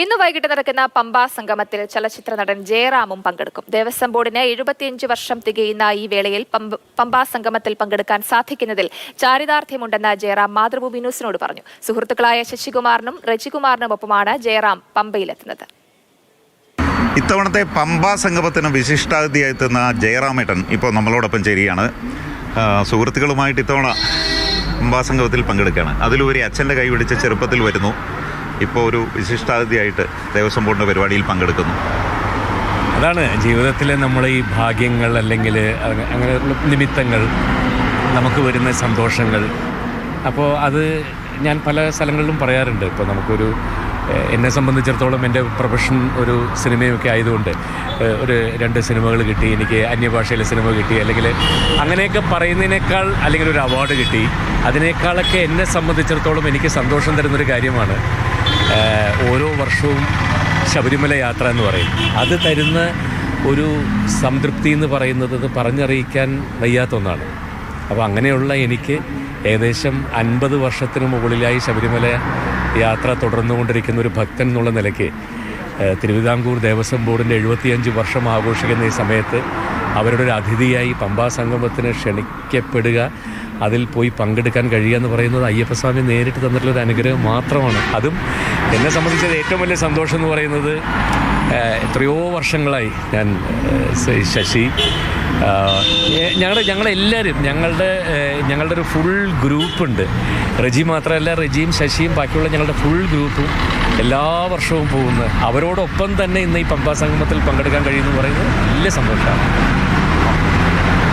ഇന്ന് വൈകിട്ട് നടക്കുന്ന പമ്പാ സംഗമത്തിൽ ചലച്ചിത്ര നടൻ ജയറാമും പങ്കെടുക്കും. ദേവസ്വം ബോർഡിന് എഴുപത്തിയഞ്ച് വർഷം തികയുന്ന ഈ വേളയിൽ പമ്പ- സംഗമത്തിൽ പങ്കെടുക്കാൻ സാധിക്കുന്നതിൽ ചാരിതാർത്ഥ്യമുണ്ടെന്ന് ജയറാം മാതൃഭൂമി ന്യൂസിനോട് പറഞ്ഞു. സുഹൃത്തുക്കളായ ശശികുമാറിനും റജികുമാറിനുമൊപ്പമാണ് ജയറാം പമ്പയിലെത്തുന്നത്. ഇത്തവണത്തെ പമ്പാ സംഗമത്തിന് വിശിഷ്ടാതിഥിയായി എത്തുന്ന ജയറാമേട്ടൻ ഇപ്പോൾ നമ്മളോടൊപ്പം ചേരുകയാണ്. സുഹൃത്തുക്കളുമായിട്ട് ഇത്തവണ പമ്പാ സംഗമത്തിൽ പങ്കെടുക്കുകയാണ്. അതിലുപരി അച്ഛന്റെ കൈ പിടിച്ച് ചെറുപ്പത്തിൽ വരുന്നു. ഇപ്പോൾ ഒരു വിശിഷ്ടാതിഥിയായിട്ട് ദേവസ്വം ബോർഡിന്റെ പരിപാടിയിൽ പങ്കെടുക്കുന്നു. അതാണ് ജീവിതത്തിലെ നമ്മൾ ഈ ഭാഗ്യങ്ങൾ അല്ലെങ്കിൽ അങ്ങനെ നിമിത്തങ്ങൾ നമുക്ക് വരുന്ന സന്തോഷങ്ങൾ. അപ്പോൾ അത് ഞാൻ പല സ്ഥലങ്ങളിലും പറയാറുണ്ട്. ഇപ്പോൾ നമുക്കൊരു എന്നെ സംബന്ധിച്ചിടത്തോളം എന്റെ പ്രൊഫഷൻ ഒരു സിനിമയൊക്കെ ആയതുകൊണ്ട് ഒരു രണ്ട് സിനിമകൾ കിട്ടി എനിക്ക് അന്യഭാഷയിലെ സിനിമ കിട്ടി അല്ലെങ്കിൽ അങ്ങനെയൊക്കെ പറയുന്നതിനേക്കാൾ അല്ലെങ്കിൽ ഒരു അവാർഡ് കിട്ടി. അതിനേക്കാളൊക്കെ എന്നെ സംബന്ധിച്ചിടത്തോളം എനിക്ക് സന്തോഷം തരുന്നൊരു കാര്യമാണ്. ഓരോ വർഷവും ശബരിമല യാത്ര എന്ന് പറയും. അത് തരുന്ന ഒരു സംതൃപ്തി എന്ന് പറയുന്നത് പറഞ്ഞറിയിക്കാൻ വയ്യാത്ത ഒന്നാണ്. അപ്പോൾ അങ്ങനെയുള്ള എനിക്ക് ഏകദേശം അൻപത് വർഷത്തിന് മുകളിലായി ശബരിമല യാത്ര തുടർന്നുകൊണ്ടിരിക്കുന്ന ഒരു ഭക്തൻ എന്നുള്ള നിലയ്ക്ക് തിരുവിതാംകൂർ ദേവസ്വം ബോർഡിന്റെ എഴുപത്തിയഞ്ച് വർഷം ആഘോഷിക്കുന്ന ഈ സമയത്ത് അവരുടെ ഒരു അതിഥിയായി പമ്പാ സംഗമത്തിന് ക്ഷണിക്കപ്പെടുക അതിൽ പോയി പങ്കെടുക്കാൻ കഴിയുക എന്ന് പറയുന്നത് അയ്യപ്പസ്വാമി നേരിട്ട് തന്നിട്ടുള്ള ഒരു അനുഗ്രഹം മാത്രമാണ്. അതും എന്നെ സംബന്ധിച്ചത് ഏറ്റവും വലിയ സന്തോഷം എന്ന് പറയുന്നത് എത്രയോ വർഷങ്ങളായി ഞാൻ ശശി ഞങ്ങളുടെ ഞങ്ങളെല്ലാവരും ഞങ്ങളുടെ ഞങ്ങളുടെ ഒരു ഫുൾ ഗ്രൂപ്പുണ്ട്. റജി മാത്രമല്ല റജിയും ശശിയും ബാക്കിയുള്ള ഞങ്ങളുടെ ഫുൾ ഗ്രൂപ്പും എല്ലാ വർഷവും പോകുന്നത് അവരോടൊപ്പം തന്നെ ഇന്ന് ഈ പമ്പാ സംഗമത്തിൽ പങ്കെടുക്കാൻ കഴിയുമെന്ന് പറയുന്നത് വലിയ സന്തോഷമാണ്.